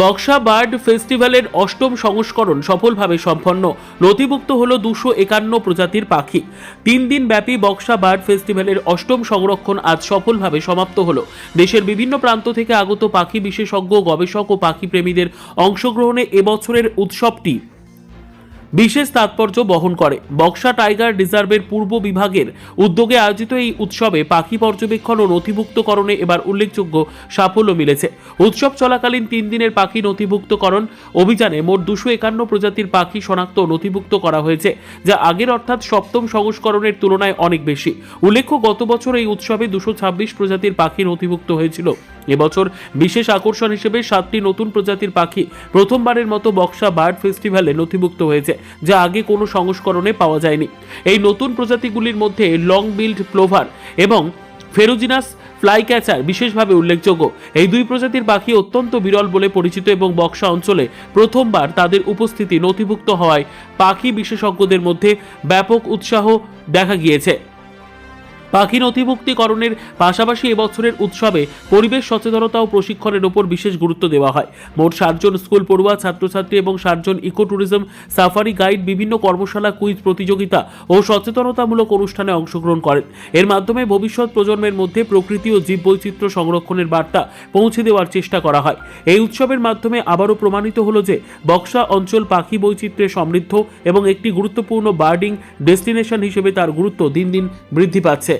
Buxa bird ফেস্টিভ্যালের অষ্টম সংস্করণ সফলভাবে সম্পন্ন। নথিভুক্ত হল দুশো একান্ন প্রজাতির পাখি। তিন দিন ব্যাপী বক্সা বার্ড ফেস্টিভ্যালের অষ্টম সংরক্ষণ আজ সফলভাবে সমাপ্ত হল। দেশের বিভিন্ন প্রান্ত থেকে আগত পাখি বিশেষজ্ঞ, গবেষক ও পাখি প্রেমীদের অংশগ্রহণে এবছরের উৎসবটি বিশেষ তাৎপর্য বহন করে। বক্সা টাইগার রিজার্ভের পূর্ব বিভাগের উদ্যোগে আয়োজিত এই উৎসবে পাখি পর্যবেক্ষণ ও নথিভুক্তকরণে এবার উল্লেখযোগ্য সাফল্য মিলেছে। উৎসব চলাকালীন তিন দিনের পাখি নথিভুক্তকরণ অভিযানে মোট দুশো একান্ন প্রজাতির পাখি শনাক্ত নথিভুক্ত করা হয়েছে, যা আগের অর্থাৎ সপ্তম সংস্করণের তুলনায় অনেক বেশি। উল্লেখ্য, গত বছর এই উৎসবে দুশো ছাব্বিশ প্রজাতির পাখি নথিভুক্ত হয়েছিল। এবছর বিশেষ আকর্ষণ হিসেবে সাতটি নতুন প্রজাতির পাখি প্রথমবারের মতো বক্সা বার্ড ফেস্টিভ্যালে নথিভুক্ত হয়েছে, যা আগে কোনো সংস্করণে পাওয়া যায়নি। এই নতুন প্রজাতিগুলির মধ্যে লং বিল্ড প্লোভার এবং ফেরোজিনাস ফ্লাই ক্যাচার বিশেষভাবে উল্লেখযোগ্য। এই দুই প্রজাতির পাখি অত্যন্ত বিরল বলে পরিচিত এবং বক্সা অঞ্চলে প্রথমবার তাদের উপস্থিতি নথিভুক্ত হওয়ায় পাখি বিশেষজ্ঞদের মধ্যে ব্যাপক উৎসাহ দেখা গিয়েছে। পাখি নথিভুক্তিকরণের পাশাপাশি এবছরের উৎসবে পরিবেশ সচেতনতা ও প্রশিক্ষণের ওপর বিশেষ গুরুত্ব দেওয়া হয়। মোট ষাটজন স্কুল পড়ুয়া, ছাত্রছাত্রী এবং ষাটজন ইকো ট্যুরিজম সাফারি গাইড বিভিন্ন কর্মশালা, কুইজ প্রতিযোগিতা ও সচেতনতামূলক অনুষ্ঠানে অংশগ্রহণ করেন। এর মাধ্যমে ভবিষ্যৎ প্রজন্মের মধ্যে প্রকৃতি ও জীববৈচিত্র্য সংরক্ষণের বার্তা পৌঁছে দেওয়ার চেষ্টা করা হয়। এই উৎসবের মাধ্যমে আবারও প্রমাণিত হলো যে বক্সা অঞ্চল পাখি বৈচিত্র্যে সমৃদ্ধ এবং একটি গুরুত্বপূর্ণ বার্ডিং ডেস্টিনেশন হিসেবে তার গুরুত্ব দিন দিন বৃদ্ধি পাচ্ছে।